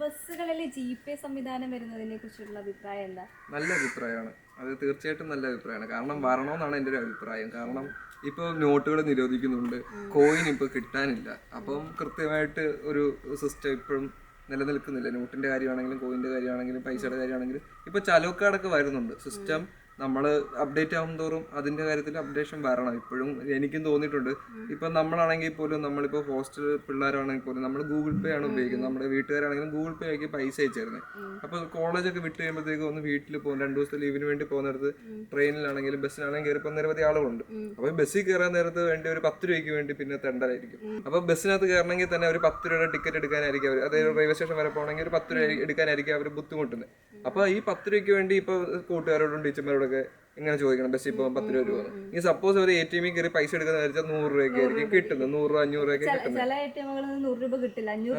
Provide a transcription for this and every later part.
ബസ്സുകളിൽ ജി പേ സംവിധാനം വരുന്നതിനെ കുറിച്ചുള്ള അഭിപ്രായം എന്താ? നല്ല അഭിപ്രായമാണ്. അത് തീർച്ചയായിട്ടും നല്ല അഭിപ്രായമാണ്. കാരണം വരണമെന്നാണ് എന്റെ ഒരു അഭിപ്രായം. കാരണം ഇപ്പോൾ നോട്ടുകൾ നിരോധിക്കുന്നുണ്ട്. കോയിൻ ഇപ്പോൾ കിട്ടാനില്ല. അപ്പം കൃത്യമായിട്ട് ഒരു സിസ്റ്റം ഇപ്പോഴും നിലനിൽക്കുന്നില്ല. നോട്ടിന്റെ കാര്യമാണെങ്കിലും കോയിന്റെ കാര്യമാണെങ്കിലും പൈസയുടെ കാര്യമാണെങ്കിലും ഇപ്പോൾ ചലോക്കാടൊക്കെ വരുന്നുണ്ട്. സിസ്റ്റം നമ്മൾ അപ്ഡേറ്റ് ആവും തോറും അതിന്റെ കാര്യത്തിൽ അപ്ഡേഷൻ വരണം. ഇപ്പോഴും എനിക്കും തോന്നിയിട്ടുണ്ട്. ഇപ്പൊ നമ്മളാണെങ്കിൽ പോലും നമ്മളിപ്പോ ഹോസ്റ്റൽ പിള്ളേരാണെങ്കിൽ പോലും നമ്മൾ ഗൂഗിൾ പേ ആണ് ഉപയോഗിക്കുന്നത്. നമ്മുടെ വീട്ടുകാരാണെങ്കിലും ഗൂഗിൾ പേ ആക്കി പൈസ അയച്ചിരുന്നത് അപ്പോൾ കോളേജൊക്കെ വിട്ട് കഴിയുമ്പോഴത്തേക്ക് ഒന്ന് വീട്ടിൽ പോകും രണ്ടു ദിവസത്തെ ലീവിന് വേണ്ടി പോകുന്നിടത്ത് ട്രെയിനിലാണെങ്കിലും ബസ്സിലാണെങ്കിലും കയറിപ്പോൾ നിരവധി ആളുകളുണ്ട്. അപ്പൊ ബസ്സിൽ കയറാൻ നേരത്ത് വേണ്ടി ഒരു പത്ത് രൂപയ്ക്ക് വേണ്ടി പിന്നെ തെണ്ടലായിരിക്കും. അപ്പൊ ബസ്സിനകത്ത് കയറണമെങ്കിൽ തന്നെ ഒരു പത്ത് രൂപയുടെ ടിക്കറ്റ് എടുക്കാനായിരിക്കും അവർ അതായത് റെയിൽവേ സ്റ്റേഷൻ വരെ പോകണമെങ്കിൽ ഒരു പത്ത് രൂപ എടുക്കാനായിരിക്കും അവർ ബുദ്ധിമുട്ടുന്നത് അപ്പൊ ഈ പത്ത് രൂപയ്ക്ക് വേണ്ടി ഇപ്പൊ കൂട്ടുകാരോടും ടീച്ചർമാരോടൊക്കെ ഇങ്ങനെ ചോദിക്കണം. ബസ്സിൽ ഇപ്പൊ പത്ത് രൂപ രൂപ ഈ സപ്പോസ് ഒരു എ ടി എമ്മിൽ കയറി പൈസ എടുക്കുന്ന വെച്ചാൽ നൂറ് രൂപയൊക്കെ ആയിരിക്കും കിട്ടുന്നത്. നൂറ് രൂപ അഞ്ഞൂറ് രൂപയൊക്കെ കിട്ടുന്നത്. ചില എ ടി എമ്മുകളിൽ നൂറ് രൂപ കിട്ടില്ല. അഞ്ഞൂറ്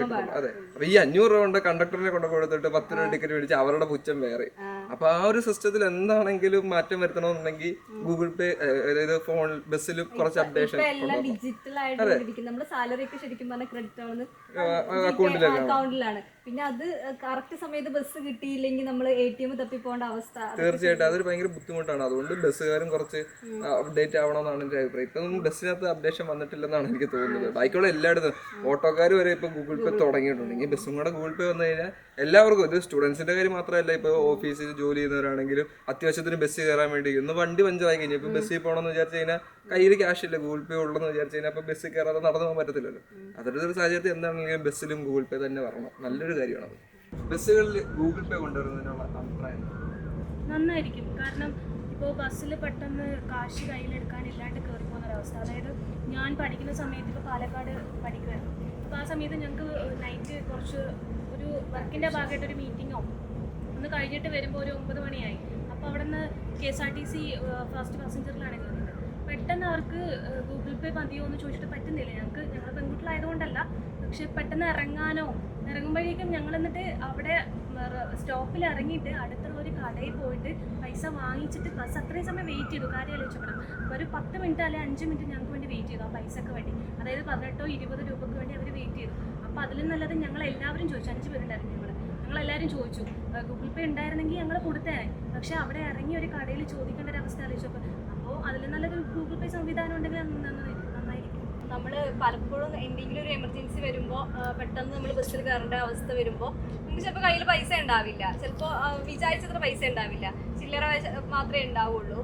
രൂപ കിട്ടും. അതെ. അപ്പൊ ഈ അഞ്ഞൂറ് രൂപ കൊണ്ട് കണ്ടക്ടറിനെ കൊണ്ട് കൊടുത്തിട്ട് പത്ത് രൂപ ടിക്കറ്റ് മേടിച്ച് അവരുടെ പുച്ഛം വേറെ. അപ്പൊ ആ ഒരു സിസ്റ്റത്തിൽ എന്താണെങ്കിലും മാറ്റം വരുത്തണമെന്നുണ്ടെങ്കിൽ ഗൂഗിൾ പേ അതായത് ഫോൺ ബസ്സിൽ കുറച്ച് അപ്ഡേഷൻ ഡിജിറ്റൽ ആയിട്ട് നമ്മുടെ സാലറി ഒക്കെ ശരിക്കും പറഞ്ഞാൽ ക്രെഡിറ്റ് ആവുന്നത് അക്കൗണ്ടിലാണ് പിന്നെ അത് കറക്റ്റ് സമയത്ത് ബസ് കിട്ടിയില്ലെങ്കിൽ നമ്മൾ എ ടി എം തപ്പി പോകേണ്ട അവസ്ഥ തീർച്ചയായിട്ടും. അതൊരു ഭയങ്കര ബുദ്ധിമുട്ടാണ്. അതുകൊണ്ട് ബസ്സുകാരും കുറച്ച് അപ്ഡേറ്റ് ആവണമെന്നാണ് എന്റെ അഭിപ്രായം. ഇപ്പൊ ബസ്സിനകത്ത് അപ്ഡേഷൻ വന്നിട്ടില്ലെന്നാണ് എനിക്ക് തോന്നുന്നത്. ബാക്കിയുള്ള എല്ലായിടത്തും. ഓട്ടോക്കാർ വരെ ഇപ്പൊ ഗൂഗിൾ പേ തുടങ്ങിയിട്ടുണ്ട്. ഈ ബസ്സും കൂടെ ഗൂഗിൾ പേ വന്നു കഴിഞ്ഞാൽ എല്ലാവർക്കും ഇത് സ്റ്റുഡൻസിന്റെ കാര്യം മാത്രമല്ല ഇപ്പൊ ഓഫീസിൽ ജോലി ചെയ്യുന്നവരാണെങ്കിലും അത്യാവശ്യത്തിന് ബസ് കയറാൻ വേണ്ടി ഇന്ന് വണ്ടി പഞ്ചറായി കഴിഞ്ഞാൽ ഇപ്പൊ ബസ്സിൽ പോകണമെന്ന് വിചാരിച്ചു കഴിഞ്ഞാൽ കയ്യിൽ ക്യാഷ് ഇല്ല ഗൂഗിൾ പേ ഉള്ളെന്ന് വിചാരിച്ചു കഴിഞ്ഞാൽ അപ്പൊ ബസ്സിൽ കയറാതെ നടന്നു പോകാൻ പറ്റത്തില്ലല്ലോ. അത്തരത്തിലൊരു ഒരു സാഹചര്യത്തിൽ എന്താണെങ്കിലും ബസ്സിലും ഗൂഗിൾ പേ തന്നെ വരണം. നല്ലൊരു കാര്യമാണ് ബസ്സുകളിൽ ഗൂഗിൾ പേ കൊണ്ടുവരുന്നതിനുള്ള അഭിപ്രായം? നന്നായിരിക്കും. കാരണം ഇപ്പോൾ ബസ്സിൽ പെട്ടെന്ന് കാശ് കയ്യിലെടുക്കാനില്ലാണ്ട് കയറി പോകുന്ന ഒരവസ്ഥ അതായത് ഞാൻ പഠിക്കുന്ന സമയത്ത് ഇപ്പോൾ പാലക്കാട് പഠിക്കുമായിരുന്നു അപ്പോൾ ആ സമയത്ത് ഞങ്ങൾക്ക് നൈറ്റ് കുറച്ച് ഒരു വർക്കിന്റെ ഭാഗമായിട്ട് ഒരു മീറ്റിങ്ങോ ഒന്ന് കഴിഞ്ഞിട്ട് വരുമ്പോൾ ഒരു ഒമ്പത് മണിയായി. അപ്പോൾ അവിടെ നിന്ന് K S R T C first പാസഞ്ചറിലാണ് ഇരുന്നത് പെട്ടെന്ന് അവർക്ക് ഗൂഗിൾ പേ മതിയോ എന്ന് ചോദിച്ചിട്ട് പറ്റുന്നില്ല. ഞങ്ങൾക്ക് ഞങ്ങൾ പെൺകുട്ടികളായതുകൊണ്ടല്ല. പക്ഷെ പെട്ടെന്ന് ഇറങ്ങാനോ ഇറങ്ങുമ്പോഴേക്കും ഞങ്ങൾ എന്നിട്ട് അവിടെ സ്റ്റോപ്പിൽ ഇറങ്ങിയിട്ട് അടുത്തുള്ള ഒരു കടയിൽ പോയിട്ട് പൈസ വാങ്ങിച്ചിട്ട് ബസ് അത്രയും സമയം വെയിറ്റ് ചെയ്തു. കാര്യം ആലോചിച്ചപ്പോഴും ഒരു പത്ത് മിനിറ്റ് അല്ലെങ്കിൽ അഞ്ച് മിനിറ്റ് ഞങ്ങൾക്ക് വേണ്ടി വെയിറ്റ് ചെയ്തു ആ പൈസക്ക് വേണ്ടി. അതായത് പതിനെട്ടോ ഇരുപത് രൂപക്ക് വേണ്ടി അവർ വെയിറ്റ് ചെയ്തു. അപ്പോൾ അതിലും നല്ലത് ഞങ്ങൾ എല്ലാവരും ചോദിച്ചു. അഞ്ച് പേരുണ്ടായിരുന്നു ഞങ്ങൾ ഞങ്ങളെല്ലാവരും ചോദിച്ചു ഗൂഗിൾ പേ ഉണ്ടായിരുന്നെങ്കിൽ ഞങ്ങൾ കൊടുത്തേനെ. പക്ഷെ അവിടെ ഇറങ്ങി ഒരു കടയിൽ ചോദിക്കേണ്ട ഒരു അവസ്ഥ അറിയിച്ചപ്പോൾ അപ്പോൾ അതിൽ നല്ലൊരു ഗൂഗിൾ പേ സംവിധാനം ഉണ്ടെങ്കിൽ നമ്മൾ പലപ്പോഴും എന്തെങ്കിലും ഒരു എമർജൻസി വരുമ്പോൾ പെട്ടെന്ന് നമ്മൾ ബസ്സിൽ കയറേണ്ട അവസ്ഥ വരുമ്പോൾ നമുക്ക് ചിലപ്പോൾ കയ്യിൽ പൈസ ഉണ്ടാവില്ല. ചിലപ്പോൾ വിചാരിച്ചത്ര പൈസ ഉണ്ടാവില്ല. ചില്ലറ മാത്രമേ ഉണ്ടാവുള്ളൂ.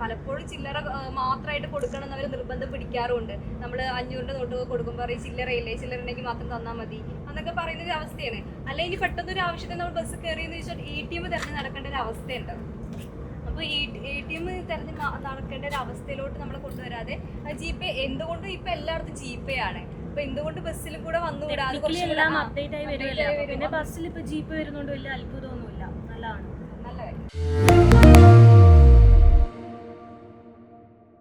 പലപ്പോഴും ചില്ലറ മാത്രമായിട്ട് കൊടുക്കണം എന്നവർ നിർബന്ധം പിടിക്കാറുമുണ്ട്. നമ്മൾ അഞ്ഞൂറിന്റെ നോട്ട് കൊടുക്കുമ്പോൾ പറയും ചില്ലറയില്ലേ? ചില്ലറ ഉണ്ടെങ്കിൽ മാത്രം തന്നാൽ മതി. എന്നൊക്കെ പറയുന്ന ഒരു അവസ്ഥയാണ്. അല്ലെങ്കിൽ പെട്ടെന്ന് ഒരു ആവശ്യത്തിന് നമ്മൾ ബസ് കയറിയെന്ന് വെച്ചാൽ എ ടി എം തിരഞ്ഞ് നടക്കേണ്ട ഒരു അവസ്ഥയുണ്ട്. അപ്പോൾ ഈ എം തിരഞ്ഞ് നടക്കേണ്ട ഒരു അവസ്ഥയിലോട്ട് നമ്മൾ കൊണ്ടുവരാതെ ജി പേ എന്തുകൊണ്ടും ഇപ്പൊ എല്ലായിടത്തും ജി പേ ആണ് അപ്പൊ എന്തുകൊണ്ട് ബസ്സിലും കൂടെ വന്നുകൂടാ? എല്ലാം അപ്ഡേറ്റ് ആയി വരുമല്ലോ പിന്നെ ബസ്സിൽ ഇപ്പോൾ ജീപ്പ് വരുന്നോണ്ട് വലിയ അത്ഭുതമൊന്നുമില്ല. നല്ലതാണ്. നല്ല കാര്യം